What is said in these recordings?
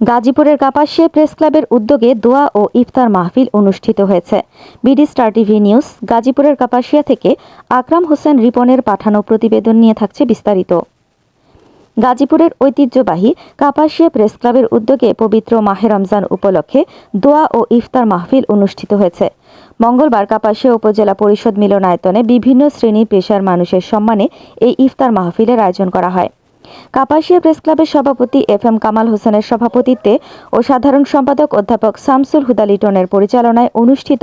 গাজীপুরের কাপাসিয়া প্রেস ক্লাবের উদ্যোগে দোয়া ও ইফতার মাহফিল অনুষ্ঠিত হয়েছে। বিডি স্টার টিভি নিউজ, গাজীপুরের কাপাসিয়া থেকে আকরাম হোসেন রিপনের পাঠানো প্রতিবেদন নিয়ে থাকছে বিস্তারিত। গাজীপুরের ঐতিহ্যবাহী কাপাসিয়া প্রেস ক্লাবের উদ্যোগে পবিত্র মাহে রমজান উপলক্ষে দোয়া ও ইফতার মাহফিল অনুষ্ঠিত হয়েছে। মঙ্গলবার কাপাসিয়া উপজেলা পরিষদ মিলনায়তনে বিভিন্ন শ্রেণি পেশার মানুষের সম্মানে এই ইফতার মাহফিলের আয়োজন করা হয়। কাপাসিয়া প্রেস ক্লাবের সভাপতি এফ এম কামাল হোসেনের সভাপতিত্বে ও সাধারণ সম্পাদক অধ্যাপক শামসুল হুদা লিটনের পরিচালনায় অনুষ্ঠিত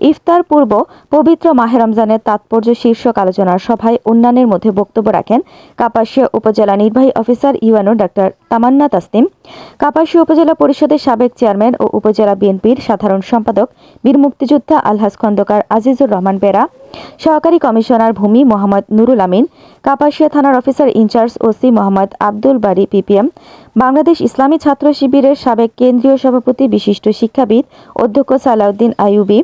ইফতার পূর্ব পবিত্র মাহে রমজানের তাৎপর্য শীর্ষক আলোচনার সভায় অন্যান্যের মধ্যে বক্তব্য রাখেন কাপাসিয়া উপজেলা নির্বাহী officer UNO doctor Tamanna Tasnim, Kapasia উপজেলা পরিষদের সাবেক চেয়ারম্যান ও উপজেলা বিএনপির সাধারণ সম্পাদক বীর মুক্তিযোদ্ধা আলহাজ খন্দকার আজিজুর রহমান বেরা সহকারী কমিশনার ভূমি মোহাম্মদ নুরুল আমিন, কাপাসিয়া থানার officer in-charge OC Mohammad Abdul Bari PPM Bangladesh Islami Chhatra শিবিরের সাবেক কেন্দ্রীয় সভাপতি বিশিষ্ট শিক্ষাবিদ অধ্যক্ষ সালাউদ্দিন আইয়ুবী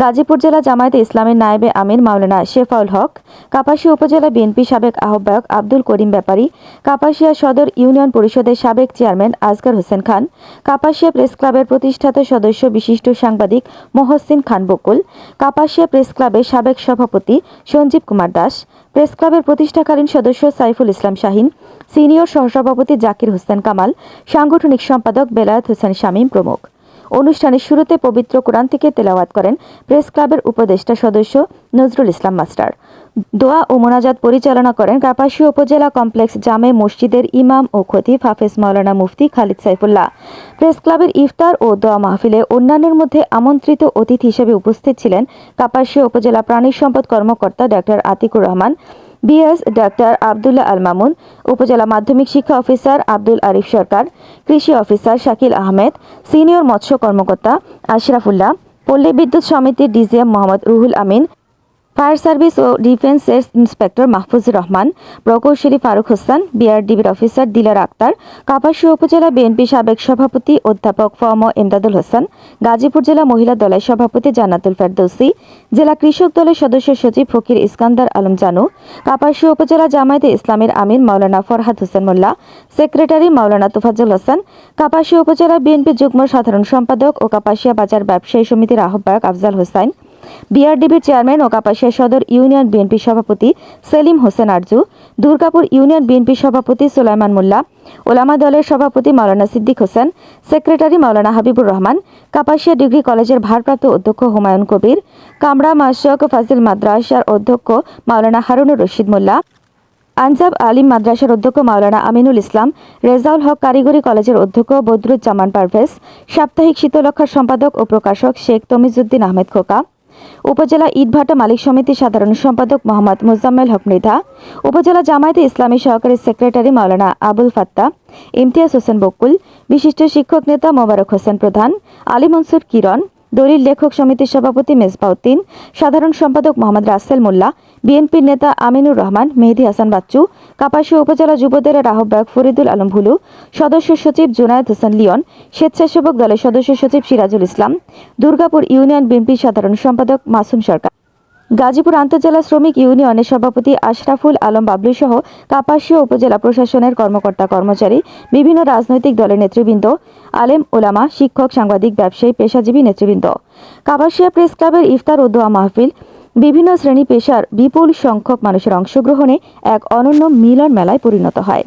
গাজীপুর জেলা জামায়াতে ইসলামের নায়েবে আমির মাওলানা শেফাউল হক, কাপাসিয়া উপজেলা বিএনপি সাবেক আহ্বায়ক আব্দুল করিম ব্যাপারী, কাপাসিয়া সদর ইউনিয়ন পরিষদের সাবেক চেয়ারম্যান আজগর হোসেন খান, কাপাসিয়া প্রেস ক্লাবের প্রতিষ্ঠাতা সদস্য বিশিষ্ট সাংবাদিক মহসিন খান বকুল, কাপাসিয়া প্রেস ক্লাবের সাবেক সভাপতি সঞ্জীব কুমার দাস, প্রেস ক্লাবের প্রতিষ্ঠাকালীন সদস্য সাইফুল ইসলাম শাহিন, সিনিয়র সহসভাপতি জাকির হোসেন কামাল, সাংগঠনিক সম্পাদক বেলায়েত হোসেন শামীম প্রমুখ। অনুষ্ঠানের শুরুতে পবিত্র কোরআন থেকে তেলাওয়াত করেন প্রেস ক্লাবের উপদেষ্টা সদস্য নজরুল ইসলাম মাস্টার। দোয়া ও মোনাজাত পরিচালনা করেন কাপাসিয়া উপজেলা কমপ্লেক্স জামে মসজিদের ইমাম ও খতিব হাফেজ মাওলানা মুফতি খালিদ সাইফুল্লাহ। প্রেস ক্লাবের ইফতার ও দোয়া মাহফিলে অন্যান্যের মধ্যে আমন্ত্রিত অতিথি হিসেবে উপস্থিত ছিলেন কাপাসিয়া উপজেলা প্রাণী সম্পদ কর্মকর্তা ডাক্তার আতিকুর রহমান বিএস, ডাক্তার আবদুল্লাহ আল মামুন, উপজেলা মাধ্যমিক শিক্ষা অফিসার আব্দুল আরিফ সরকার, কৃষি অফিসার শাকিল আহমেদ, সিনিয়র মৎস্য কর্মকর্তা আশরাফুল্লাহ, পল্লী বিদ্যুৎ সমিতির DGM Mohammad Ruhul Amin fire service ও ডিফেন্সের ইন্সপেক্টর মাহফুজুর রহমান প্রকৌশলী ফারুক হোসেন, বিআরডিবির অফিসার দিলার আক্তার কাপাসী উপজেলা বিএনপি সাবেক সভাপতি অধ্যাপক ফম এমদাদুল হোসেন, গাজীপুর জেলা মহিলা দলের সভাপতি জান্নাতুল ফেরদৌসি, জেলা কৃষক দলের সদস্য সচিব ফকির ইস্কান্দার আলম জানু কাপাসী উপজেলা জামায়াতে ইসলামের আমির মাওলানা ফরহাদ হোসেন মোল্লা, সেক্রেটারি মাওলানা তুফাজ্জল হোসেন কাপাসী উপজেলা বিএনপি যুগ্ম সাধারণ সম্পাদক ও কাপাসিয়া বাজার ব্যবসায়ী সমিতির আহ্বায়ক আফজাল হোসেন বিআরডিবির চেয়ারম্যান ও কাপাসিয়া সদর ইউনিয়ন বিএনপি সভাপতি সেলিম হোসেন আরজু, দুর্গাপুর ইউনিয়ন বিএনপি সভাপতি সুলাইমান মোল্লা, ওলামা দলের সভাপতি মাওলানা সিদ্দিক হোসেন, সেক্রেটারি মাওলানা হাবিবুর রহমান, কাপাসিয়া ডিগ্রি কলেজের ভারপ্রাপ্ত অধ্যক্ষ হুমায়ুন কবির, কামরা মাসক ফাজিল মাদ্রাসার অধ্যক্ষ মাওলানা হারুনুর রশিদ মোল্লা, আনজাব আলিম মাদ্রাসার অধ্যক্ষ মাওলানা আমিনুল ইসলাম, রেজাউল হক কারিগরি কলেজের অধ্যক্ষ বদরুজ্জামান পারভেজ, সাপ্তাহিক শীতলক্ষার সম্পাদক ও প্রকাশক শেখ তমিজুদ্দিন আহমেদ খোকা উপজেলা ইটভাটা মালিক সমিতির সাধারণ সম্পাদক মোহাম্মদ মোজাম্মেল হক মৃধা, উপজেলা জামায়াতে ইসলামী সহকারী সেক্রেটারি মাওলানা আবুল ফাত্তা ইমতিয়াজ হোসেন বকুল, বিশিষ্ট শিক্ষক নেতা মোবারক হোসেন প্রধান, আলী মনসুর কিরণ, দলিল লেখক সমিতির সভাপতি মেজবাউদ্দিন, সাধারণ সম্পাদক মোহাম্মদ রাসেল মোল্লা বিএনপির নেতা আমিনুর রহমান, মেহেদি হাসান বাচ্চু, কাপাসিয়া উপজেলা যুবদলের আহ্বায়ক ফরিদুল আলম ভুলু, সদস্য সচিব জুনায়েদ হোসেন লিয়ন স্বেচ্ছাসেবক দলের সদস্য সচিব সিরাজুল ইসলাম, দুর্গাপুর ইউনিয়ন বিএনপির সাধারণ সম্পাদক মাসুম সরকার। গাজীপুর আন্তজেলা শ্রমিক ইউনিয়নের সভাপতি আশরাফুল আলম বাবলু সহ কাপাসিয়া উপজেলা প্রশাসনের কর্মকর্তা কর্মচারী, বিভিন্ন রাজনৈতিক দলের নেতৃবৃন্দ, আলেম, ওলামা, শিক্ষক, সাংবাদিক, ব্যবসায়ী, পেশাজীবী নেতৃবৃন্দ। কাপাসিয়া প্রেস ক্লাবের ইফতার ও দোয়া মাহফিল বিভিন্ন শ্রেণি পেশার বিপুল সংখ্যক মানুষের অংশগ্রহণে এক অনন্য মিলন মেলায় পরিণত হয়।